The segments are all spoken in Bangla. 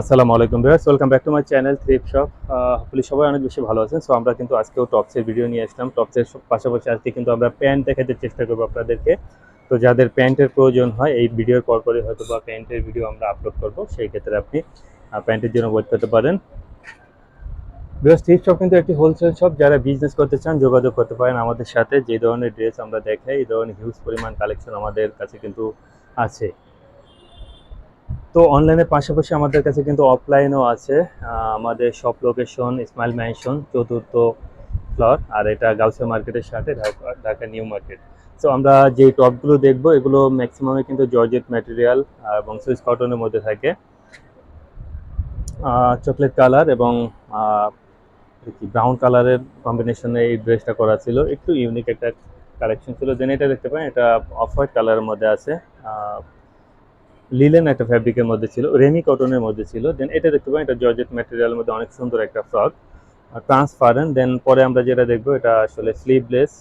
আসসালামু আলাইকুম viewers, welcome back to my channel thrift shop হপলি সবাই অনেক বেশি ভালো আছেন। সো আমরা কিন্তু আজকেও টপসের ভিডিও নিয়ে আসলাম। টপসের পাশাপাশি আজকে কিন্তু আমরা প্যান্ট দেখাতে চেষ্টা করব আপনাদেরকে। তো, যাদের প্যান্টের প্রয়োজন হয়, এই ভিডিওর পরপরই হয়তো বা প্যান্টের ভিডিও আমরা আপলোড করব। সেই ক্ষেত্রে আপনি প্যান্টের জন্য ওয়েট করতে পারেন। ভিউয়ার্স থ্রিপ শপ কিন্তু একটি হোলসেল শপ যারা বিজনেস করতে চান, যোগাযোগ করতে পারেন আমাদের সাথে। যে ধরনের ড্রেস আমরা দেখাই, এই ধরনের হিউজ পরিমাণ কালেকশন আমাদের কাছে কিন্তু আছে। তো অনলাইনের পাশাপাশি আমাদের কাছে কিন্তু অফলাইনও আছে আমাদের শপ লোকেশন ইসমাইল ম্যানশন চতুর্থ ফ্লোর আর এটা গাউসিয়া মার্কেটের সাথে ঢাকা ঢাকা নিউ মার্কেট তো আমরা যে টপগুলো দেখব, এগুলো ম্যাক্সিমামে কিন্তু জর্জেট ম্যাটেরিয়াল এবং সুইস কটনের মধ্যে থাকে। চকলেট কালার এবং কি ব্রাউন কালারের কম্বিনেশনে এই ড্রেসটা করা ছিল। একটু ইউনিক একটা কালেকশন ছিল। দেন এটা দেখতে পারেন, এটা অফ হোয়াইট কালারের মধ্যে আছে। লিলেন একটা ফ্যাব্রিকের মধ্যে ছিল, রেমি কটনের মধ্যে ছিল দেন এটা দেখতে পাবেন, এটা জর্জেট ম্যাটেরিয়ালের মধ্যে অনেক সুন্দর একটা ফ্রক ট্রান্সপারেন্ট দেন পরে আমরা যেটা দেখব, এটা আসলে স্লিভলেস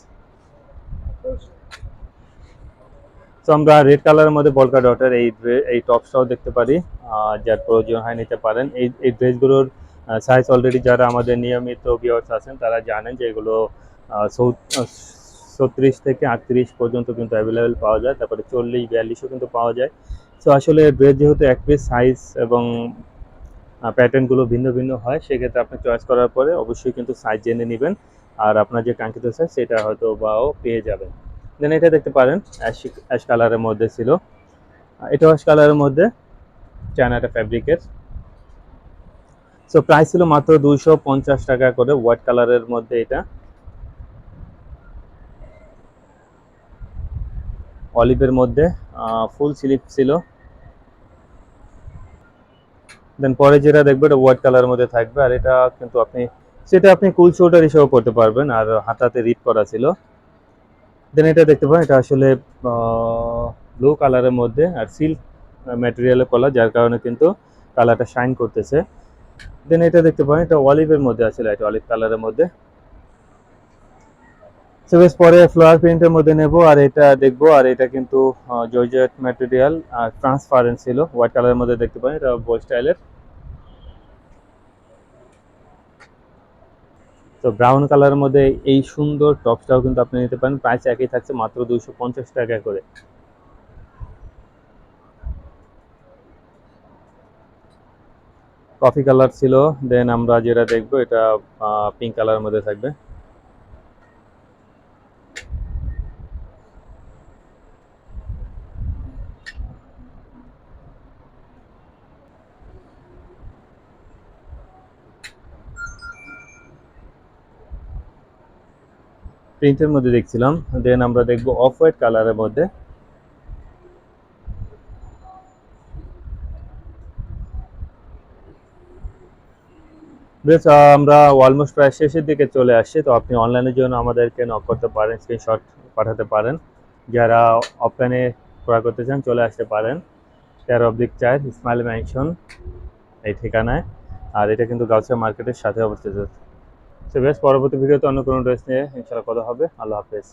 তো আমরা রেড কালারের মধ্যে বলকা ডটের এই এই টপসটাও দেখতে পারি যার প্রয়োজন হয় নিতে পারেন। এই এই ড্রেসগুলোর সাইজ অলরেডি যারা আমাদের নিয়মিত ভিউয়ার্স আছেন, তারা জানেন যে এগুলো ছত্রিশ থেকে আটত্রিশ পর্যন্ত কিন্তু অ্যাভেলেবেল পাওয়া যায়, তারপরে চল্লিশ, বিয়াল্লিশও কিন্তু পাওয়া যায়। তো আসলে ড্রেস যেহেতু এক পিস সাইজ এবং প্যাটার্নগুলো ভিন্ন ভিন্ন হয়, সেক্ষেত্রে আপনি চয়েস করার পরে অবশ্যই কিন্তু সাইজ জেনে নেবেন। আর আপনার যে কাঙ্ক্ষিত সাইজ সেটা হয়তো বাও পেয়ে যাবেন। দেন এটা দেখতে পারেন অ্যাশ অ্যাশ কালারের মধ্যে ছিল। এটা অ্যাশ কালারের মধ্যে চায়নাটা ফ্যাব্রিকের সো প্রাইস ছিল মাত্র দুইশো পঞ্চাশ টাকা করে হোয়াইট কালারের মধ্যে এটা। অলিভের মধ্যে ফুল স্লিপ ছিল। দেন পরে যেটা দেখবে এটা হোয়াইট কালারের মধ্যে থাকবে। আর এটা কিন্তু আপনি, সেটা আপনি কুল শোল্ডার হিসেবে পড়তে পারবেন। আর হাতাতে রিপ করা ছিল। দেন এটা দেখতে পারেন, এটা আসলে ব্লু কালারের মধ্যে আর সিল্ক ম্যাটেরিয়ালের কলা যার কারণে কিন্তু কালারটা শাইন করতেছে। দেন এটা দেখতে পারেন, এটা অলিভের মধ্যে আসলে এটা অলিভ কালারের মধ্যে। সো বেশ, পরে ফ্লোয়ার প্রিন্টের মধ্যে নেব। আর এটা দেখব, আর এটা কিন্তু জর্জেট ম্যাটেরিয়াল আর ট্রান্সপারেন্ট ছিল। হোয়াইট কালারের মধ্যে দেখতে পারেন, এটা বয় স্টাইলের তো ব্রাউন কালারের মধ্যে এই সুন্দর টপসটাও কিন্তু আপনি নিতে পারেন। প্রাইস একই থাকছে মাত্র দুইশো পঞ্চাশ টাকা করে। কফি কালার ছিল দেন আমরা যেটা দেখব এটা পিঙ্ক কালারের মধ্যে থাকবে। প্রিন্টের মধ্যে দেখছিলাম দেন আমরা দেখব অফ হোয়াইট কালারের মধ্যে। বেশ আমরা অলমোস্ট প্রায় শেষের দিকে চলে আসছি, তো আপনি অনলাইনের জন্য আমাদেরকে নক করতে পারেন স্ক্রিনশট পাঠাতে পারেন। যারা অফলাইনে ক্রয় করতে চান, চলে আসতে পারেন। তেরো অব্দিক চার ইসমাইল ম্যানশন এই ঠিকানায়। আর এটা কিন্তু গাউসিয়া মার্কেটের সাথে অবস্থিত। তো বেশ পরবর্তী ভিডিওতে অন্য কোনো ড্রেস নিয়ে ইনশাল্লাহ কথা হবে। আল্লাহ হাফেজ।